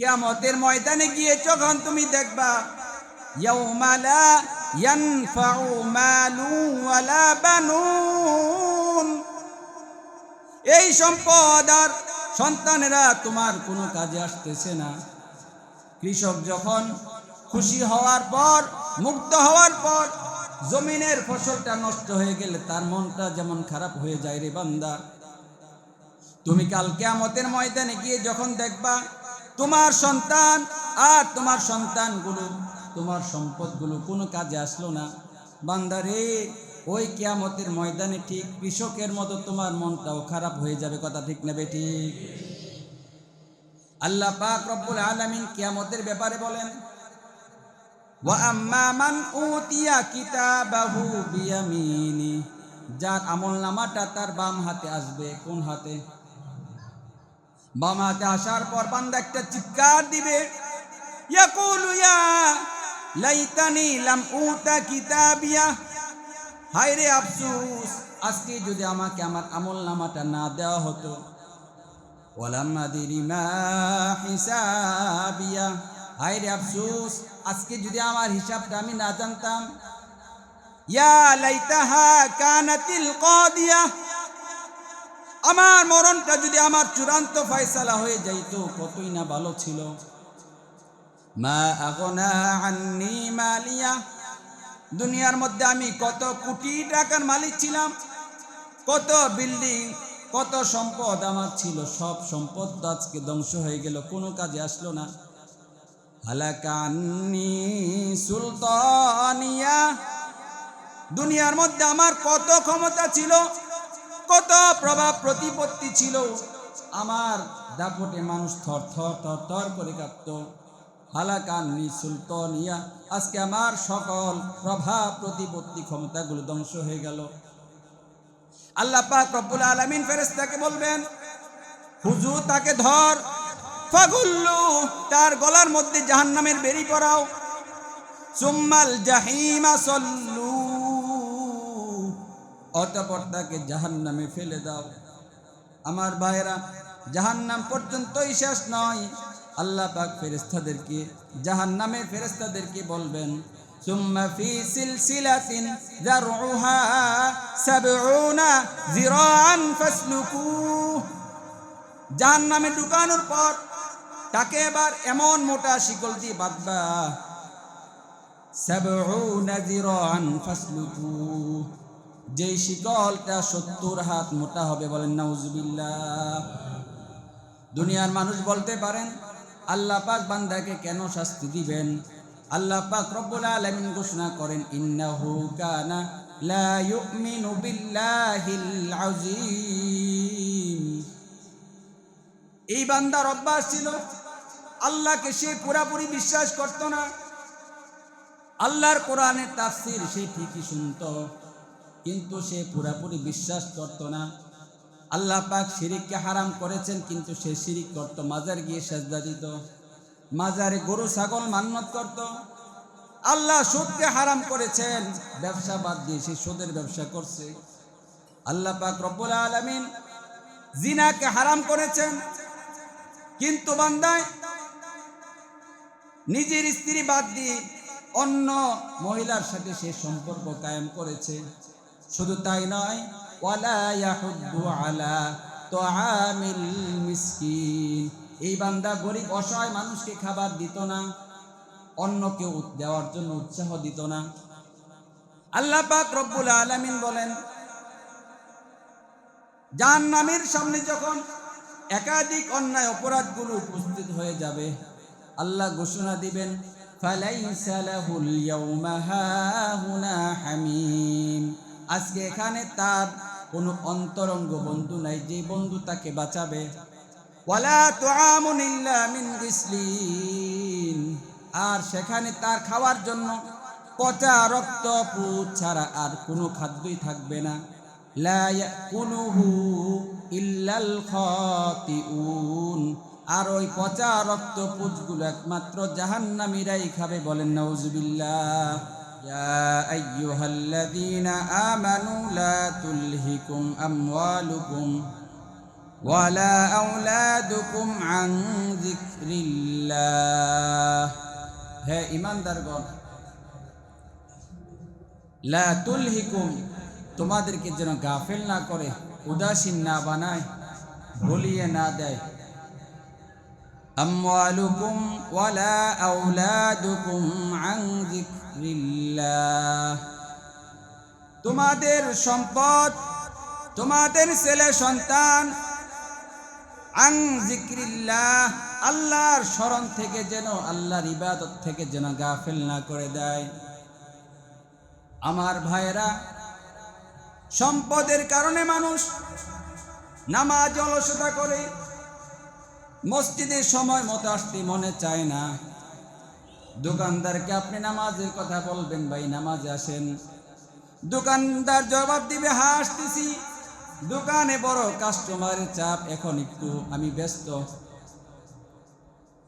কিয়ামতের ময়দানে গিয়ে যখন তুমি দেখবা এই সম্পদ আর সন্তানেরা তোমার কোনো কাজে আসতেছে না। কৃষক যখন খুশি হওয়ার পর, মুক্ত হওয়ার পর, জমিনের ফসলটা নষ্ট হয়ে গেলে তার মনটা যেমন খারাপ হয়ে যায় রে বান্দা। তুমি কাল কেয়ামতের ময়দানে গিয়ে যখন দেখবা তোমার সন্তান আর তোমার সন্তানগুলো, তোমার সম্পদগুলো কোনো কাজে আসলো না। বান্দারে, ওই কেয়ামতের ময়দানে ঠিক কৃষকের মতো তোমার মনটাও খারাপ হয়ে যাবে কথা ঠিক নেবে ঠিক আল্লাহ পাক রব্বুল আলামিন কিয়ামতের ব্যাপারে বলেন যার আমল নামাটা তার বাম হাতে আসবে, কোন হাতে? বাম হাতে আসার পর বান্দা একটা চিৎকার দিবে। লাইতানি লাম উতা কিতাবিয়া। হায় রে আফসোস, আজকে যদি আমাকে আমার আমল নামাটা না দেওয়া হতো। ওয়ালাম আদিরি মা হিসাবিয়া। হায় রে আফসোস, আজকে যদি আমার হিসাবটা আমি না জানতাম। ইয়া লাইতাহা কানাতিল কাদিয়া। আমার মরণটা যদি আমার চূড়ান্ত ফয়সালা হয়ে যাইতো, কতই না ভালো ছিল। মা মালিয়া, দুনিয়ার মধ্যে আমি কত কোটি টাকার মালিক ছিলাম, কত বিল্ডিং, কত সম্পদ আমার ছিল, সব সম্পদ আজকে ধ্বংস হয়ে গেল, কোনো কাজে আসলো না। হালাকান্নি সুলতানিয়া, দুনিয়ার মধ্যে আমার কত ক্ষমতা ছিল কত প্রভাব প্রতিপত্তি ছিল, আমার দাপটে মানুষ থর থর থর থর করে কাঁপত হালাকান্নি সুলতানিয়া, আজকে আমার সকল প্রভাব প্রতিপত্তি ক্ষমতাগুলো ধ্বংস হয়ে গেল। আল্লাহ পাক রব্বুল আলামিন ফেরেশতাকে বলবেন, হুজুর, তাকে ধর। ফাগুল্লু, তার গলার মধ্যে জাহান্নামের বেরি পড়াও সুম্মাল জাহিমা সল্লু অতপর তাকে জাহান্নামে ফেলে দাও আমার ভাইরা জাহান্নাম পর্যন্তই শেষ নয় আল্লাহ পাক ফেরেস্তাদেরকে জাহান্নামের ফেরেস্তাদেরকে বলবেন ثم في سلسلة ذرعها سبعون ذراعا فاسلكوه জাহান্নামে ঢুকানোর পর তাকে এবার এমন মোটা শিকল দিয়ে বাঁধবা সাবউনা যিরাআন ফাসলুকুহ যেই শিকলটা সত্তর হাত মোটা হবে বলেন, নাউজুবিল্লাহ। দুনিয়ার মানুষ বলতে পারেন, আল্লাহ পাক বান্দাকে কেন শাস্তি দিবেন? আল্লাহ পাক রব্বুল আলামিন ঘোষণা করেন, ইন্নাহু কানা লা ইউমিনু বিল্লাহিল আযীম। এই বান্দার অভ্যাস ছিল। আল্লাহকে সে পুরাপুরি বিশ্বাস করত না। আল্লাহর কোরআনের তাফসির সে ঠিকই শুনতো। কিন্তু সে পুরাপুরি বিশ্বাস করত না। আল্লাহ পাক শিরিককে হারাম করেছেন, কিন্তু সে শিরিক করত, মাজার গিয়ে সেজদা দিত। মাজারে গরু, ছাগল মান্নত করত। আল্লাহ সুদকে হারাম করেছেন, ব্যবসা বাদ দিয়ে সে সুদের ব্যবসা করছে। আল্লাহ পাক রব্বুল আলামিন জিনাকে হারাম করেছেন, কিন্তু বান্দায় নিজের স্ত্রী বাদ দিয়ে অন্য মহিলার সাথে সে সম্পর্ক কায়েম করেছে। শুধু তাই নয় মিসকিন। এই বান্দা গরিব, অসহায় মানুষকে খাবার দিত না অন্যকে উত- দেওয়ার জন্য উৎসাহ দিত না। আল্লাহ পাক রব্বুল আলামিন বলেন যার নামের সামনে যখন একাধিক অন্যায় অপরাধগুলো উপস্থিত হয়ে যাবে, আল্লাহ ঘোষণা দিবেন, ফালাইসা হামিম। আজকে এখানে তার কোনো অন্তরঙ্গ বন্ধু নাই, যে বন্ধু তাকে বাঁচাবে। আর সেখানে তার খাওয়ার জন্য পচা রক্ত ছাড়া আর কোনো খাদ্যই থাকবে না। আর ওই পচা রক্ত পুজগুলো একমাত্র জাহান্নামীরাই খাবে বলেন, নাউজুবিল্লাহ। يا أيها الذين آمنوا لا تلهكم أموالكم ولا أولادكم عن ذكر الله হে ইমানদারগণ লা তুলহিকুম তোমাদেরকে যেন গাফেল না করে উদাসীন না বানায় ভুলিয়ে না দেয় أموالكم ولا أولادكم عن ذكر الله তোমাদের সম্পদ, তোমাদের ছেলে সন্তান, আং আল্লাহর স্মরণ থেকে যেন আল্লাহর ইবাদত থেকে যেন গাফেল না করে দেয়। আমার ভাইয়েরা, সম্পদের কারণে মানুষ নামাজ অলসতা করে, মসজিদের সময় মতো আসতে মনে চায় না। দোকানদারকে আপনি নামাজের কথা বলবেন, ভাই, নামাজে আসেন। দোকানদার জবাব দিবে আসতেছি দোকানে বড় কাস্টমারের চাপ, এখন একটু আমি ব্যস্ত।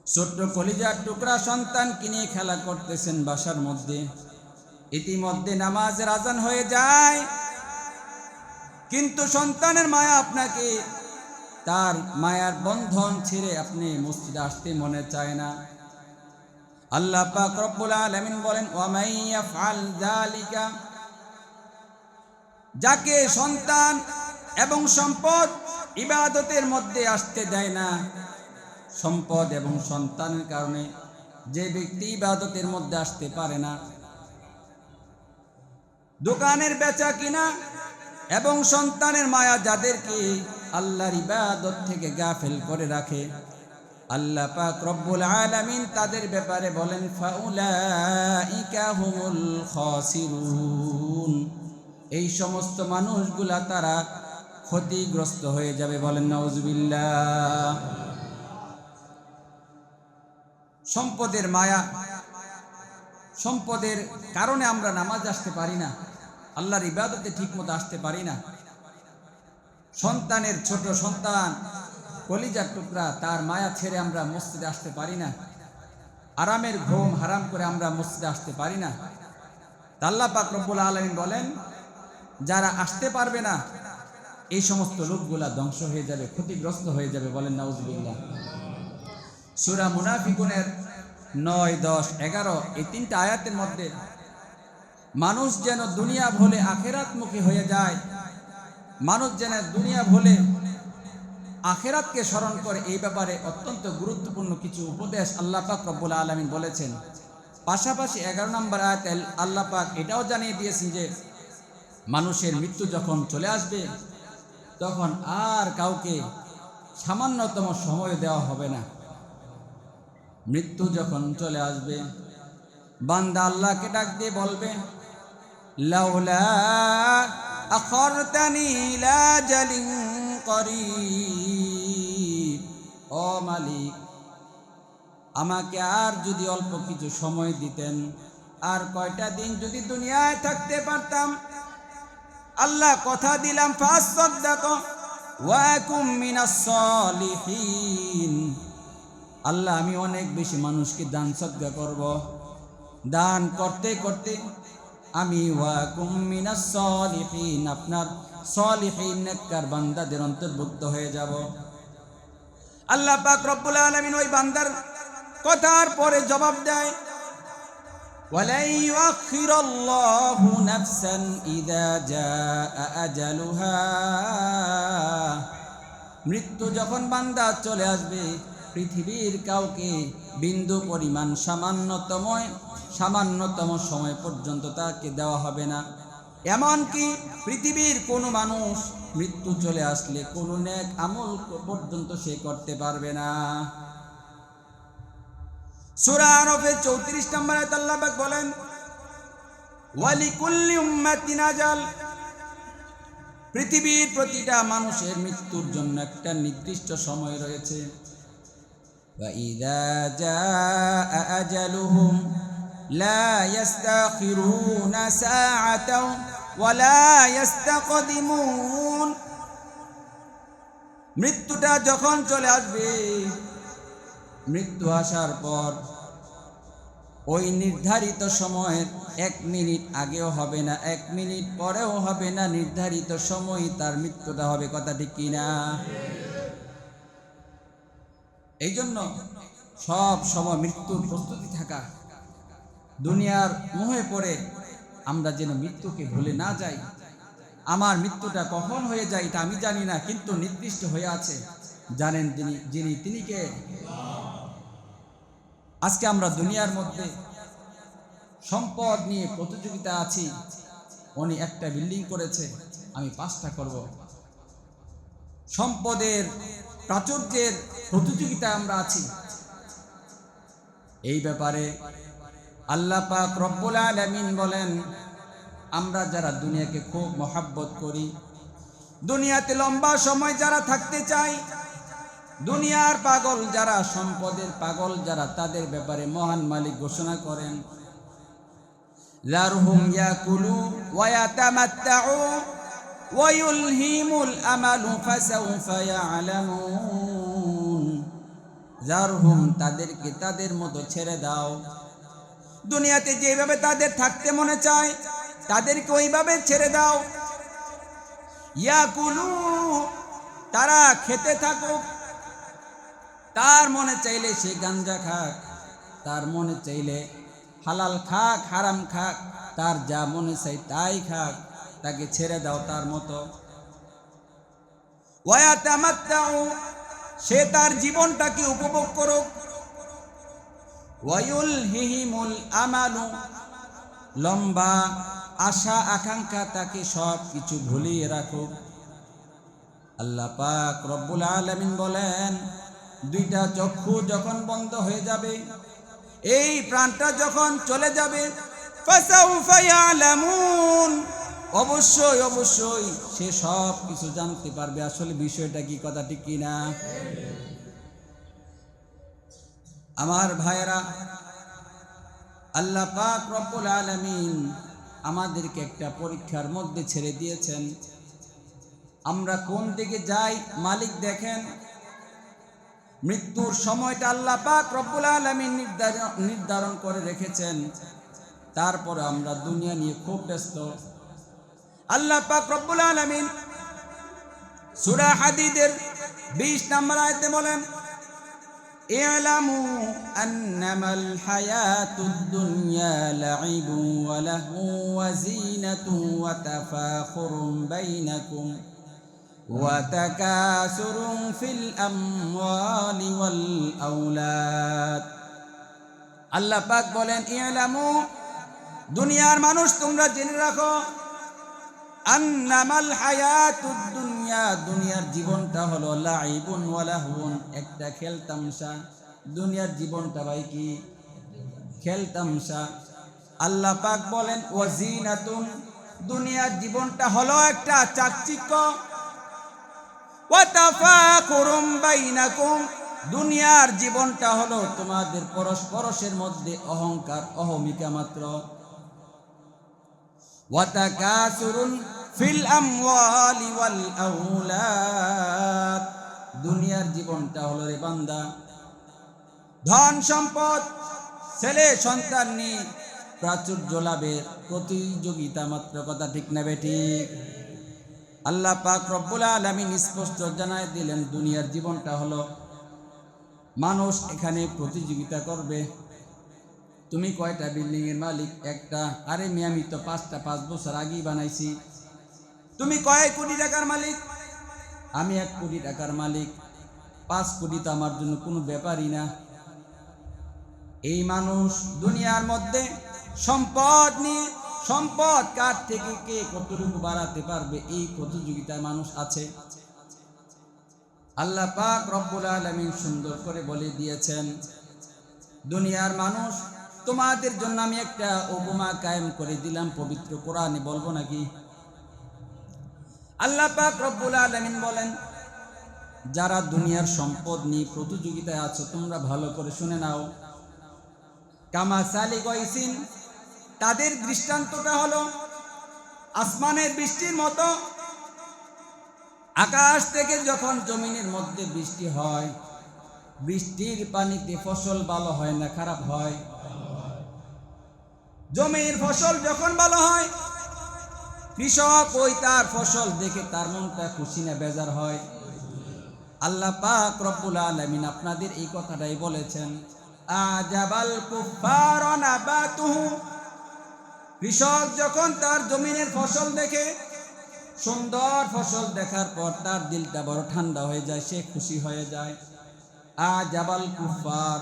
ছোট্ট কলিজার টুকরা সন্তান কিনে খেলা করতেছেন বাসার মধ্যে। ইতিমধ্যে নামাজের আজান হয়ে যায়। কিন্তু সন্তানের মায়া আপনাকে, তার মায়ার বন্ধন ছেড়ে আপনি মসজিদে আসতে মনে চায় না। আল্লাহ পাক রব্বুল আলামিন বলেন ওয়ামাই ইয়াফআল যালিকা যাকে সন্তান এবং সম্পদ ইবাদতের মধ্যে আসতে দেয় না, সম্পদ এবং সন্তানের কারণে যে ব্যক্তি ইবাদতের মধ্যে আসতে পারে না, দোকানের বেচা কিনা এবং সন্তানের মায়া যাদেরকে আল্লাহর ইবাদত থেকে গাফেল করে রাখে আল্লাহ পাক রব্বুল আলামিন তাদের ব্যাপারে বলেন, ফাউলাইকা হুমুল খাসিরুন। এই সমস্ত মানুষগুলা তারা ক্ষতিগ্রস্ত হয়ে যাবে বলেন, নাউজুবিল্লাহ। সম্পদের মায়া, সম্পদের কারণে আমরা নামাজ আসতে পারি না, আল্লাহর ইবাদতে ঠিকমতো আসতে পারি না। সন্তানের ছোট সন্তান কলিজার টুকরা, তার মায়া ছেড়ে আমরা মসজিদে আসতে পারি না। আরামের ঘুম হারাম করে আমরা মসজিদে আসতে পারি না। তা আল্লাহ পাক রব্বুল আলমিন বলেন, যারা আসতে পারবে না, এই সমস্ত লোকগুলা ধ্বংস হয়ে যাবে, ক্ষতিগ্রস্ত হয়ে যাবে বলেন নাউজুবিল্লাহ। সুরা মুনাফিকুনের নয়, দশ, এগারো, এই তিনটা আয়াতের মধ্যে, মানুষ যেন দুনিয়া ভুলে আখেরাতমুখী হয়ে যায়, মানুষ যেন দুনিয়া ভুলে আখেরাতকে স্মরণ করে এই ব্যাপারে অত্যন্ত গুরুত্বপূর্ণ কিছু উপদেশ আল্লাহ পাক রব্বুল আলমিন বলেছেন। পাশাপাশি এগারো নম্বর আয়াত আল্লাহ পাক এটাও জানিয়ে দিয়েছেন যে, মানুষের মৃত্যু যখন চলে আসবে, তখন আর কাউকে সামান্যতম সময় দেওয়া হবে না। মৃত্যু যখন চলে আসবে, বান্দা আল্লাহকে ডাক দিয়ে বলবে, লাউলা আখরতানি ইলা জালিন করিব ও মালিক, আমাকে আর যদি অল্প কিছু সময় দিতেন, আর কয়টা দিন যদি দুনিয়ায় থাকতে পারতাম? আল্লাহ কথা দিলাম আল্লাহ, আমি অনেক বেশি মানুষকে দান সদ্গা করব। দান করতে করতে আমি ওয়াকুম আপনার সলিহিন নেককার বান্দাদের অন্তর্ভুক্ত হয়ে যাব আল্লাহ পাক রব্বুল আলামিন ওই বান্দার কথার পরে জবাব দেয় ولن يؤخر الله نفسا إذا جاء أجلها মৃত্যু যখন বান্দা চলে আসবে পৃথিবীর কাউকে বিন্দু পরিমাণ সামান্যতম সামান্যতম সময় পর্যন্ত তাকে দেওয়া হবে না এমনকি পৃথিবীর কোনো মানুষ মৃত্যু চলে আসলে কোনো নেক আমল পর্যন্ত সে করতে পারবে না সূরা আরফের 34 নম্বর আয়াত আল্লাহ পাক বলেন ওয়ালিকুল্লি উম্মাতিন আজাল পৃথিবীর প্রতিটা মানুষের মৃত্যুর জন্য একটা নির্দিষ্ট সময় রয়েছে وإذا جاء أجلهم لا يستأخرون ساعة ولا يستقدمون মৃত্যুটা যখন চলে আসবে, মৃত্যু আসার পর ওই নির্ধারিত সময়ের এক মিনিট আগেও হবে না, এক মিনিট পরেও হবে না, নির্ধারিত সময় তার মৃত্যুটা হবে, কথা ঠিক কিনা? এই জন্য সব সময় মৃত্যুর প্রস্তুতি থাকা, দুনিয়ার মোহে পড়ে আমরা যেন মৃত্যুকে ভুলে না যাই। আমার মৃত্যুটা কখন হয়ে যায় এটা আমি জানি না, কিন্তু নির্দিষ্ট হয়ে আছে। জানেন তিনি, যিনি, তিনি কে? আজকে আমরা দুনিয়ার মধ্যে সম্পদ নিয়ে প্রতিযোগিতা আছি। উনি একটা বিল্ডিং করেছে, আমি পাঁচটা করব। সম্পদের প্রাচুর্যের প্রতিযোগিতায় আমরা আছি। এই ব্যাপারে আল্লাহ পাক রব্বুল আলামিন বলেন, আমরা যারা দুনিয়াকে খুব মহাব্বত করি, দুনিয়াতে লম্বা সময় যারা থাকতে চাই দুনিয়ার পাগল যারা, সম্পদের পাগল যারা, তাদের ব্যাপারে মহান মালিক ঘোষণা করেন তাদেরকে তাদের মতো ছেড়ে দাও। দুনিয়াতে যেভাবে তাদের থাকতে মনে চায়, তাদেরকে ওইভাবে ছেড়ে দাও। ইয়াকুলু, তারা খেতে থাকুক। তার মনে চাইলে সে গাঞ্জা খাক, তার মনে চাইলে হালাল খাক, হারাম খাক, তার যা মনে চাই তাই খাক, তাকে ছেড়ে দাও তার মতো। সে তার জীবনটাকে উপভোগ করুক। লম্বা আশা আকাঙ্ক্ষা তাকে সব কিছু ভুলিয়ে রাখুক। আল্লাহ পাক রব্বুল আলামিন বলেন, দুইটা চক্ষু যখন বন্ধ হয়ে যাবে, এই প্রাণটা যখন চলে যাবে অবশ্যই অবশ্যই সে সব কিছু জানতে পারবে। আসলে বিষয়টা কি, কথা ঠিক কিনা? আমার ভাইয়েরা, আল্লাহ পাক রব্বুল আলামিন আমাদেরকে একটা পরীক্ষার মধ্যে ছেড়ে দিয়েছেন। আমরা কোন দিকে যাই? মালিক দেখেন, মৃত্যুর সময়টা আল্লাহ পাক রব্বুল আলামিন নির্ধারণ করে রেখেছেন। তারপরে আমরা দুনিয়া নিয়ে খুব ব্যস্ত। আল্লাহ পাক রব্বুল আলামিন সূরা হাদিদের 20 নম্বর আয়াতে বলেন اعلموا أنما الحياة الدنيا لعب وله وزينة وتفاخر بينكم وتكاثر في الأموال والأولاد আল্লাহ পাক বলেন ইয়ালামু দুনিয়ার মানুষ তোমরা জেনে রাখো আন্নামাল হায়াতুদ দুনিয়া, দুনিয়ার জীবনটা হলো লাইবুন ওয়া লাহবুন একটা খেলতামশা দুনিয়ার জীবনটা ভাই কি? খেলতামশা আল্লাহ পাক বলেন ওয়াজিনাতুন দুনিয়ার জীবনটা হলো একটা চাকচিক্য। ওয়া তাফাকুরুম বাইনাকুম দুনিয়ার জীবনটা হলো তোমাদের পরস্পরশের মধ্যে অহংকার, অহমিকা মাত্র। ফিল আমওয়ালি ওয়াল আউলাদ। দুনিয়ার জীবনটা হলো রে বান্দা। ধন সম্পদ, ছেলে সন্তান নিয়ে প্রাচুর্য লাভের প্রতিযোগিতা মাত্র কথা ঠিক না ঠিক? আল্লাহ পাক রব্বুল আলামিন স্পষ্ট জানায় দিলেন, দুনিয়ার জীবনটা হলো মানুষ এখানে প্রতিযোগিতা করবে। তুমি কয়টা বিল্ডিং এর মালিক? একটা। আরে মেয়ে, আমি তো পাঁচটা, পাঁচ বছর আগেই বানাইছি। তুমি কয় কোটি টাকার মালিক? আমি এক কোটি টাকার মালিক। পাঁচ কোটি তো আমার জন্য কোনো ব্যাপারই না। এই মানুষ দুনিয়ার মধ্যে সম্পদ নিয়ে সম্পদ কার থেকে কে কতটুকু বাড়াতে পারবে? এই প্রতিযোগিতায় মানুষ আছে। আল্লাহ পাক রব্বুল আলামিন সুন্দর করে বলে দিয়েছেন, দুনিয়ার মানুষ তোমাদের জন্য আমি একটা উপমা কায়েম করে দিলাম, পবিত্র কোরআনে বলব নাকি? আল্লাহ পাক রব্বুল আলামিন বলেন, যারা দুনিয়ার সম্পদ নিয়ে প্রতিযোগিতায় আছো, তোমরা ভালো করে শুনে নাও। কামা সালি গইসিন, তাদের দৃষ্টান্তটা হলো আসমানের বৃষ্টির মতো। আকাশ থেকে যখন জমিনের মধ্যে বৃষ্টি হয়, বৃষ্টির পানিতে ফসল ভালো হয় না, খারাপ হয়। জমির ফসল যখন ভালো হয়, কৃষক ওই তার ফসল দেখে তার মনটা খুশি না, বেজার হয়। আল্লাহ পাক রব্বুল আলামিন আপনাদের এই কথাটাই বলেছেন, আজাবাল কুফার নাবাতুহু। কৃষক যখন তার জমিনের ফসল দেখে, সুন্দর ফসল দেখার পর তার দিলটা বড় ঠান্ডা হয়ে যায়, সে খুশি হয়ে যায়। আজাবাল কুফার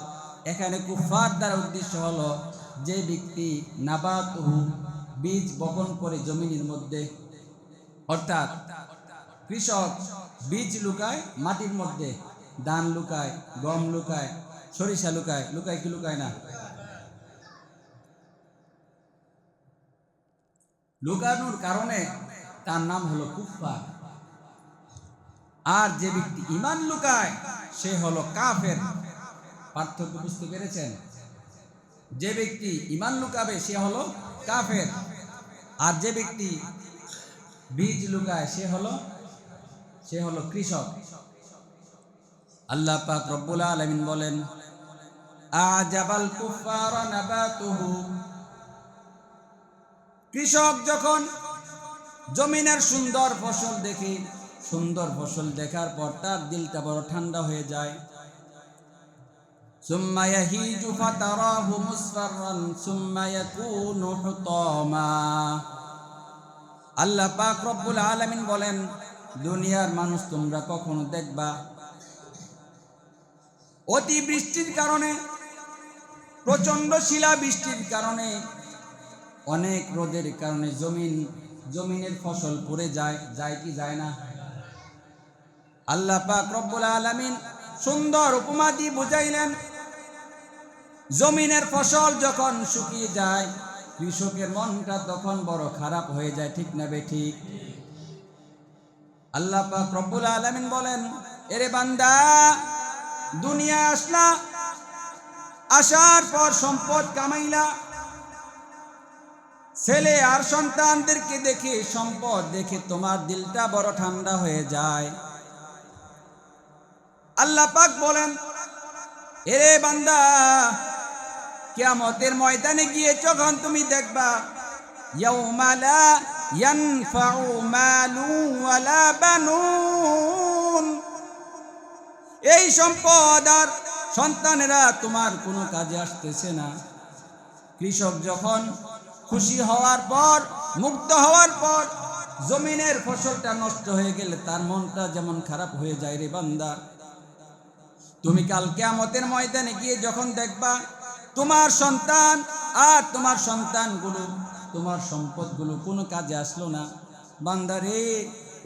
এখানে কুফার দ্বারা উদ্দেশ্য হলো যে ব্যক্তি নাবাতুহু বীজ বপন করে জমিনের মধ্যে, অর্থাৎ কৃষক বীজ লুকায়, মাটির মধ্যে, ধান লুকায়, গম লুকায়, সরিষা লুকায় লুকায় কি লুকায় না? লুকানোর কারণে তার নাম হলো কুফার আর যে ব্যক্তি ইমান লুকায়, সে হলো কাফের। পার্থক্য বুঝতে পেরেছেন? যে ব্যক্তি ইমান লুকাবে, সে হলো কাফের। আর যে ব্যক্তি বীজ লুকায়, সে হলো সে হলো কৃষক। আল্লাহ পাক রব্বুল আলামিন বলেন আজাবাল নাবাতুহু। কৃষক যখন জমিনের সুন্দর ফসল দেখে, সুন্দর ফসল দেখার পর তার দিলটা বড় ঠান্ডা হয়ে যায়। ثم يهيج فتراه مصفرا ثم يكون حطاما আল্লাহ পাক রব্বুল আলামিন বলেন দুনিয়ার মানুষ তোমরা কখনো দেখবা অতি বৃষ্টির কারণে প্রচন্ড শিলা বৃষ্টির কারণে অনেক রোদের কারণে জমিন জমিনের ফসল পড়ে যায় যায় কি যায় না আল্লাহ পাক রব্বুল আলামিন সুন্দর উপমা দিয়ে বুঝাইলেন জমিনের ফসল যখন শুকিয়ে যায়, কৃষকের মনটা তখন বড় খারাপ হয়ে যায়, ঠিক না বে ঠিক? আল্লাহ পাক রব্বুল আলামিন বলেন, এরে বান্দা, দুনিয়া আসলা, আসার পর সম্পদ কামাইলা। ছেলে আর সন্তানদেরকে দেখে সম্পদ দেখে তোমার দিলটা বড় ঠান্ডা হয়ে যায়। আল্লাহ পাক বলেন, এরে বান্দা কিয়ামতের ময়দানে গিয়ে যখন তুমি দেখবা এই সম্পদ আর সন্তানেরা তোমার কোনো কাজে আসতেছে না। কৃষক যখন খুশি হওয়ার পর, মুক্ত হওয়ার পর, জমিনের ফসলটা নষ্ট হয়ে গেলে তার মনটা যেমন খারাপ হয়ে যায় রে বান্দা। তুমি কাল কেয়ামতের ময়দানে গিয়ে যখন দেখবা তোমার সন্তান আর তোমার সন্তানগুলো, তোমার সম্পদগুলো কোনো কাজে আসলো না। বান্দারে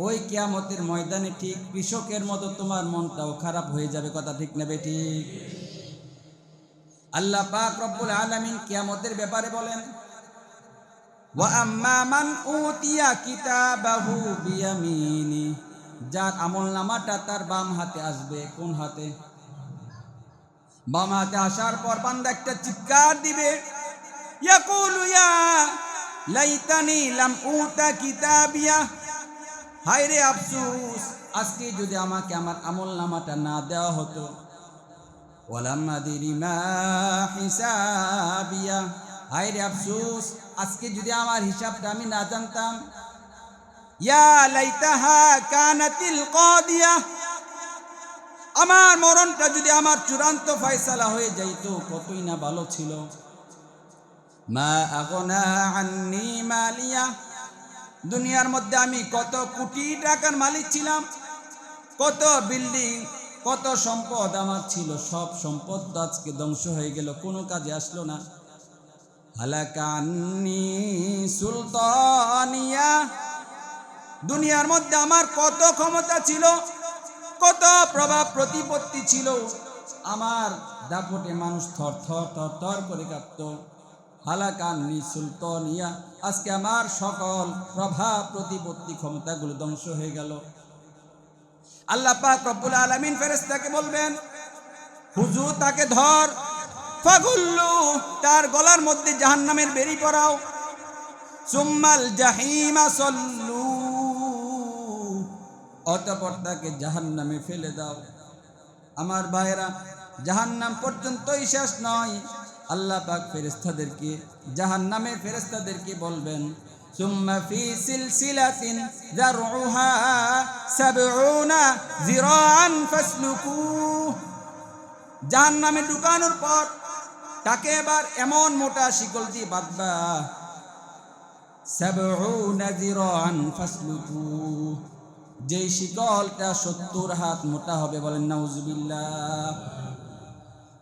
ওই কেয়ামতের ময়দানে ঠিক কৃষকের মতো তোমার মনটাও খারাপ হয়ে যাবে, কথা ঠিক নেবে ঠিক? আল্লাহ পাক রব্বুল আলামিন কিয়ামতের ব্যাপারে বলেন যার আমল নামাটা তার বাম হাতে আসবে, কোন হাতে? বাম হাতে আসার পর বান্দা একটা চিৎকার দিবে। লাইতানি লাম উতা কিতাবিয়া। হায় রে আফসোস, আজকে যদি আমাকে আমার আমল নামাটা না দেওয়া হতো। হিসাবিয়া। হায় রে আফসোস, আজকে যদি আমার হিসাবটা আমি না জানতাম। ইয়া লাইতাহা কানাতিল কাদিয়া। আমার মরণটা যদি আমার চূড়ান্ত ফয়সালা হয়ে যাইতো, কতই না ভালো ছিল। মা মালিয়া, দুনিয়ার মধ্যে আমি কত কোটি টাকার মালিক ছিলাম, কত বিল্ডিং, কত সম্পদ আমার ছিল, সব সম্পদ আজকে ধ্বংস হয়ে গেল, কোনো কাজে আসলো না। হালাকান্নি সুলতানিয়া, দুনিয়ার মধ্যে আমার কত ক্ষমতা ছিল কত প্রভাব প্রতিপত্তি ছিল, আমার দাপটে মানুষ থর থর থর থর করে কাঁপত হালাকান্নি সুলতানিয়া, আজকে আমার সকল প্রভাব প্রতিপত্তি ক্ষমতাগুলো ধ্বংস হয়ে গেল। আল্লাহ পাক রব্বুল আলামিন ফেরেশতাকে বলবেন, হুজুর, তাকে ধর। ফাগুল্লু, তার গলার মধ্যে জাহান্নামের বেরি পড়াও সুম্মাল জাহিমা সল্লু। অতপর তাকে জাহান্নামে ফেলে দাও আমার ভাইরা জাহান্নাম পর্যন্তই শেষ নয় আল্লাহ পাক ফেরেস্তাদেরকে জাহান্নামে ফেরেস্তাদেরকে বলবেন ثم في سلسلة ذرعها سبعون ذراعا فاسلكوه জাহান নামে ঢুকানোর পর তাকে এবার এমন মোটা শিকল দিয়ে বাঁধবা সাবউনা যিরাআন ফাসলুকু যেই শিকলটা সত্তর হাত মোটা হবে বলেন, নাউজুবিল্লাহ।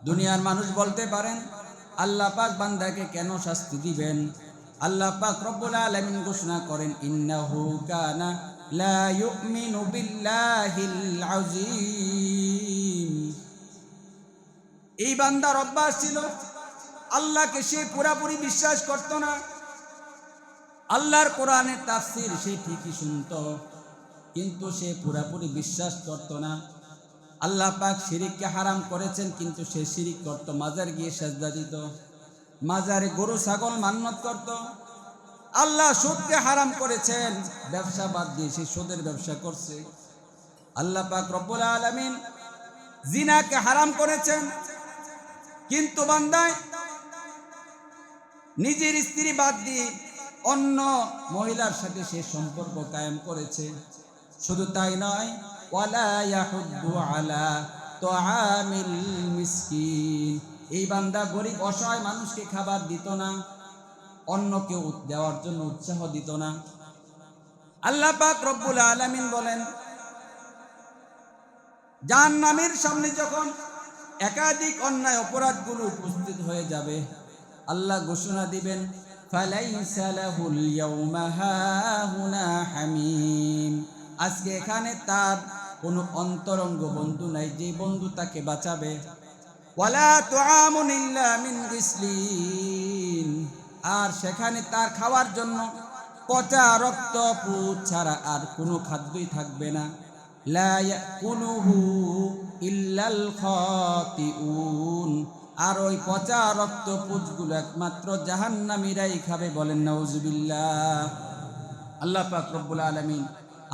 দুনিয়ার মানুষ বলতে পারেন, আল্লাহ পাক বান্দাকে কেন শাস্তি দিবেন? আল্লাহ পাক রব্বুল আলামিন ঘোষণা করেন, ইন্নাহু কানা লা ইউমিনু বিল্লাহিল আযীম। এই বান্দার অভ্যাস ছিল। আল্লাহকে সে পুরাপুরি বিশ্বাস করত না। আল্লাহর কোরআনের তাফসির সে ঠিকই শুনত। কিন্তু সে পুরাপুরি বিশ্বাস করত না। আল্লাহ পাক শিরিককে হারাম করেছেন, কিন্তু সে শিরিক করত। মাজার গিয়ে সেজদা দিত। মাজারে গরু, ছাগল মান্নত করত। আল্লাহ সুদকে হারাম করেছেন। ব্যবসা বাদ দিয়ে সে সুদের ব্যবসা করছে। আল্লাহ পাক রব্বুল আলামিন জিনাকে হারাম করেছেন। কিন্তু বান্দায় নিজের স্ত্রী বাদ দিয়ে অন্য মহিলার সাথে সে সম্পর্ক কায়েম করেছে। শুধু তাই নয় এই বান্দা গরিব, অসহায় মানুষকে খাবার দিত না, অন্য কেউ দেওয়ার জন্য উৎসাহ দিত না। আল্লাহ পাক রব্বুল আলামিন বলেন, জাহান্নামের সামনে যখন একাধিক অন্যায় অপরাধগুলো উপস্থিত হয়ে যাবে, আল্লাহ ঘোষণা দিবেন, ফালাইসা ইয়াউমা হামিম। আজকে এখানে তার কোনো অন্তরঙ্গ বন্ধু নাই, যে বন্ধু তাকে বাঁচাবে। আর সেখানে তার খাওয়ার জন্য পচা রক্ত ছাড়া আর কোনো খাদ্যই থাকবে না। আর ওই পচা রক্ত পুতগুলো একমাত্র জাহান্নামীরাই খাবে বলেন, নাউজুবিল্লাহ। আল্লাহ পাক রব্বুল আলামিন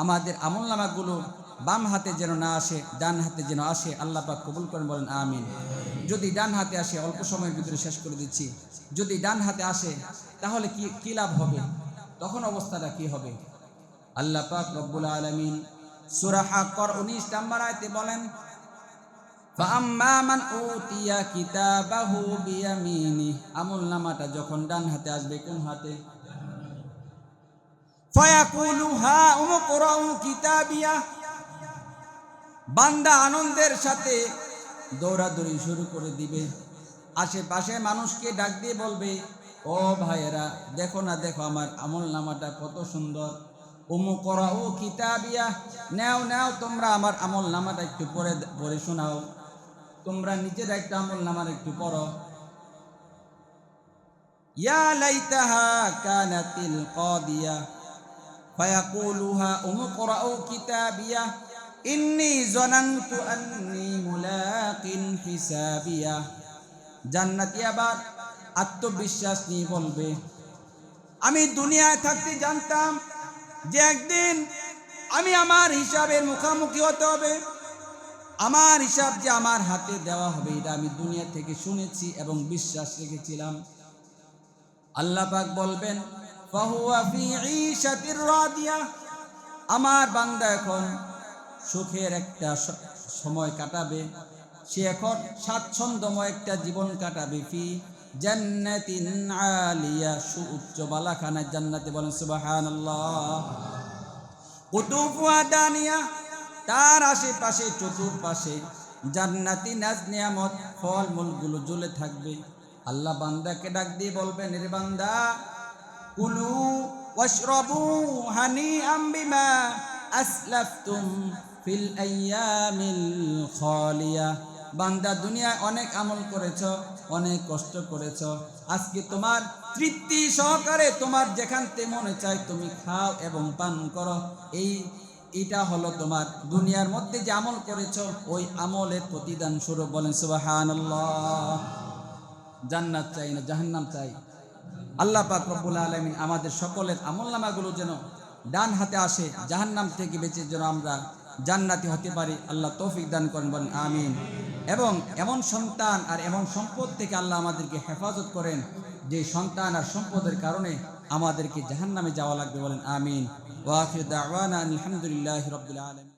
আমাদের আমল নামাগুলো বাম হাতে যেন না আসে, ডান হাতে যেন আসে, আল্লাহ পাক কবুল করেন, বলেন আমিন। যদি ডান হাতে আসে, অল্প সময়ের ভিতরে শেষ করে দিচ্ছি। যদি ডান হাতে আসে, তাহলে কি, কী লাভ হবে? তখন অবস্থাটা কি হবে? আল্লাহ পাক রব্বুল আলমিন সুরাহা কর উনিশ নাম্বার আয়তে বলেন আমল নামাটা যখন ডান হাতে আসবে, কোন হাতে? ফয়াকুলু হা উমকরাউ কিতাবিয়া। বান্দা আনন্দের সাথে দৌড়াদৌড়ি শুরু করে দিবে। আশেপাশে মানুষকে ডাক দিয়ে বলবে, ও ভাইয়েরা, দেখো না, দেখো আমার আমল নামাটা কত সুন্দর। উমু করা ও কিতাবিয়া, নেও নেও, তোমরা আমার আমল নামাটা একটু পরে পড়ে শোনাও। তোমরা নিজের একটা আমল নামার একটু পড়ো। ইয়া লাইতাহা কানাতিল কদিয়া ফায়াকুলুহা উমুকরাউ কিতাবিয়া ইন্নী জনানতু আন্নী মুলাকিন হিসাবিয়া জান্নাতি আবার আত্মবিশ্বাস নিয়ে বলবে, আমি দুনিয়ায় থাকতে জানতাম যে একদিন আমি আমার হিসাবের মুখোমুখি হতে হবে। আমার হিসাব যে আমার হাতে দেওয়া হবে, এটা আমি দুনিয়া থেকে শুনেছি এবং বিশ্বাস রেখেছিলাম। আল্লাহ বলবেন আমার বান্দা এখন সুখের একটা সময় কাটাবে। সে এখন স্বাচ্ছন্দ্যময় একটা জীবন কাটাবে। ফি জান্নাতিন আলিয়া সুউচ্চ বালাখানা জান্নাতে বলেন, সুবহানাল্লাহ। দানিয়া তার আশেপাশে, চতুর্পাশে জান্নাতি নাজ নিয়ামত ফল মূলগুলো জ্বলে থাকবে। আল্লাহ বান্দাকে ডাক দিয়ে বলবেন রে বান্দা কুলু ওয়াশরাবু হানিআম বিমা আসলাফতুম ফিল আইয়ামিল খালিয়া। বান্দা দুনিয়ায় অনেক আমল করেছ, অনেক কষ্ট করেছ। আজকে তোমার তৃপ্তি সহকারে তোমার যেখানতে মনে চায় তুমি খাও এবং পান করো। এই, এটা হলো তোমার দুনিয়ার মধ্যে যে আমল করেছ, ওই আমলের প্রতিদান স্বরূপ বলেন সুবহানাল্লাহ। জান্নাত চাই না, জাহান্নাম চাই। আল্লাহ পাক রব্বুল আলামিন আমাদের সকলের আমলনামাগুলো যেন ডান হাতে আসে, জাহান্নাম থেকে বেঁচে যেন আমরা জান্নাতি হতে পারি। আল্লাহ তৌফিক দান করেন, বলেন আমিন। এবং এমন সন্তান আর এমন সম্পদ থেকে আল্লাহ আমাদেরকে হেফাজত করেন, যে সন্তান আর সম্পদের কারণে আমাদেরকে জাহান্নামে যাওয়া লাগবে, বলেন আমিন। দাওয়ানা আলহামদুলিল্লাহ রবিল আলম